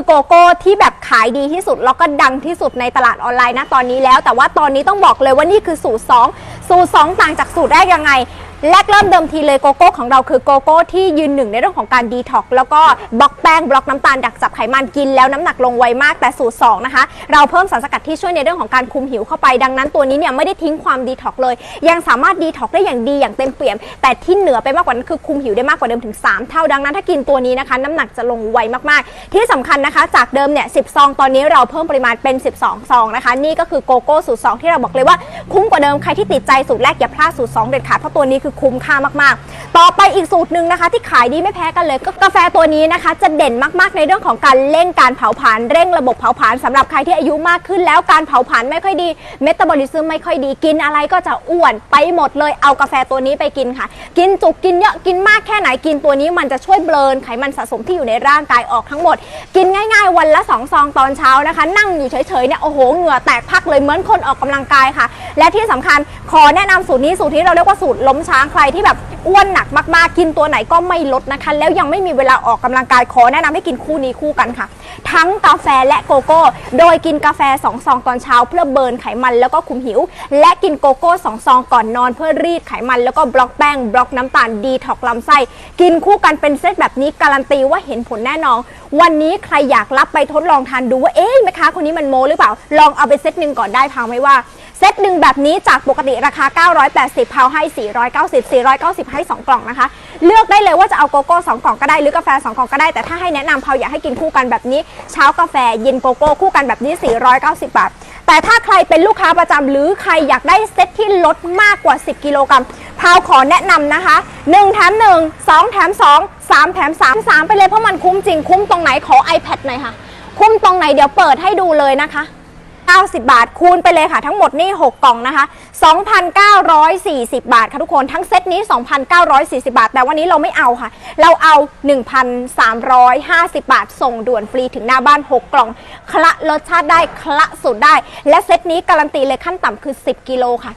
คือโกโก้ที่แบบขายดีที่สุด แล้วก็ดังที่สุดในตลาดออนไลน์นะตอนนี้แล้ว แต่ว่าตอนนี้ต้องบอกเลยว่านี่คือสูตร 2 สูตร 2 ต่างจากสูตรแรกยังไง แรกเริ่มเดิมทีเลยโกโก้ของเราคือโกโก้ที่ยืนหนึ่งในเรื่องของการดีท็อกแล้วก็บล็อกแป้งบล็อกน้ำตาลดักจับไขมันกินแล้วน้ำหนักลงไวมากแต่สูตร2นะคะเราเพิ่มสารสกัดที่ช่วยในเรื่องของการคุมหิวเข้าไปดังนั้นตัวนี้เนี่ยไม่ได้ทิ้งความดีท็อกเลย ยังสามารถดีท็อกได้อย่างดีอย่างเต็มเปี่ยม แต่ที่เหนือไปมากกว่านั้นคือคุมหิวได้มากกว่าเดิมถึง 3 เท่าดังนั้นถ้ากินตัวนี้นะคะน้ำหนักจะลงไวมากๆ ที่สำคัญนะคะจากเดิมเนี่ย10ซองตอนนี้เราเพิ่มปริมาณเป็น 12 ซองนะคะ นี่ก็คือโกโก้สูตร2ที่เราบอกเลยว่าคุ้มกว่าเดิมใครที่ติดใจสูตรแรกอย่าพลาดสูตร2เด็ดขาดเพราะตัวนี้คือคุ้มค่ามากๆ ต่อไปอีกสูตรหนึ่งนะคะ ที่ขายดีไม่แพ้กันเลย ก็กาแฟตัวนี้นะคะ จะเด่นมากๆในเรื่องของการเร่งการเผาผลาญเร่งระบบเผาผลาญสำหรับใครที่อายุมากขึ้นแล้วการเผาผลาญไม่ค่อยดีเมตาบอลิซึมไม่ค่อยดีกินอะไรก็จะอ้วนไปหมดเลยเอากาแฟตัวนี้ไปกินค่ะ กินจุกกินเยอะกินมากแค่ไหนกินตัวนี้มันจะช่วยเบลนไขมันสะสมที่อยู่ในร่างกายออกทั้งหมด กินง่าย ๆ วันละ2ซองตอนเช้านะคะ นั่งอยู่เฉยๆเนี่ยโอ้โหเหงื่อแตกพักเลยเหมือนคนออกกำลังกายค่ะและที่สำคัญขอแนะนำสูตรนี้สูตรที่เราเรียกว่าสูตรล้มช้างใครที่แบบอ้วนหนักมากๆ กินตัวไหนก็ไม่ลดนะคะ แล้วยังไม่มีเวลาออกกำลังกายขอแนะนำให้กินคู่นี้คู่กันค่ะ ทั้งกาแฟและโกโก้ โดยกินกาแฟ2ซองตอนเช้า เพื่อเบิร์นไขมันแล้วก็คุมหิว และกินโกโก้2ซองก่อนนอนเพื่อรีดไขมันแล้วก็บล็อกแป้งบล็อกน้ำตาลดีท็อกลำไส้กินคู่กันเป็นเซตแบบนี้การันตีว่าเห็นผลแน่นอน วันนี้ใครอยากรับไปทดลองทานดูว่าเอ๊ะแม่ค้าคนนี้มันโมหรือเปล่า ลองเอาไปเซตหนึ่งก่อนได้พังไหมว่า เซตหนึ่งแบบนี้จากปกติราคา 980พาวให้ 490 490 ให้ 2 กล่องนะคะ เลือกได้เลยว่าจะเอาโกโก้ 2 กล่องก็ได้หรือกาแฟ 2 กล่องก็ได้ แต่ถ้าให้แนะนำพาวอยากให้กินคู่กันแบบนี้ เช้ากาแฟเย็นโกโก้คู่กันแบบนี้ 490 บาท แต่ถ้าใครเป็นลูกค้าประจำหรือใครอยากได้เซตที่ลดมากกว่า 10 กิโลกรัมพาวขอแนะนำนะคะ 1 แถม 1 2 แถม 2 3 แถม 3 3 ไปเลยเพราะมันคุ้มจริงคุ้มตรงไหนขอ iPad หน่อยค่ะ คุ้มตรงไหนเดี๋ยวเปิดให้ดูเลยนะคะ 90 บาท คูณไปเลยค่ะทั้งหมดนี่ 6 กล่องนะคะ 2,940 บาทค่ะทุกคนทั้งเซตนี้ 2,940 บาท แต่วันนี้เราไม่เอาค่ะ เราเอา 1,350 บาท ส่งด่วนฟรีถึงหน้าบ้าน 6 กล่อง คละรสชาติได้คละสูตรได้ และเซตนี้การันตีเลยขั้นต่ำคือ 10 กิโลค่ะ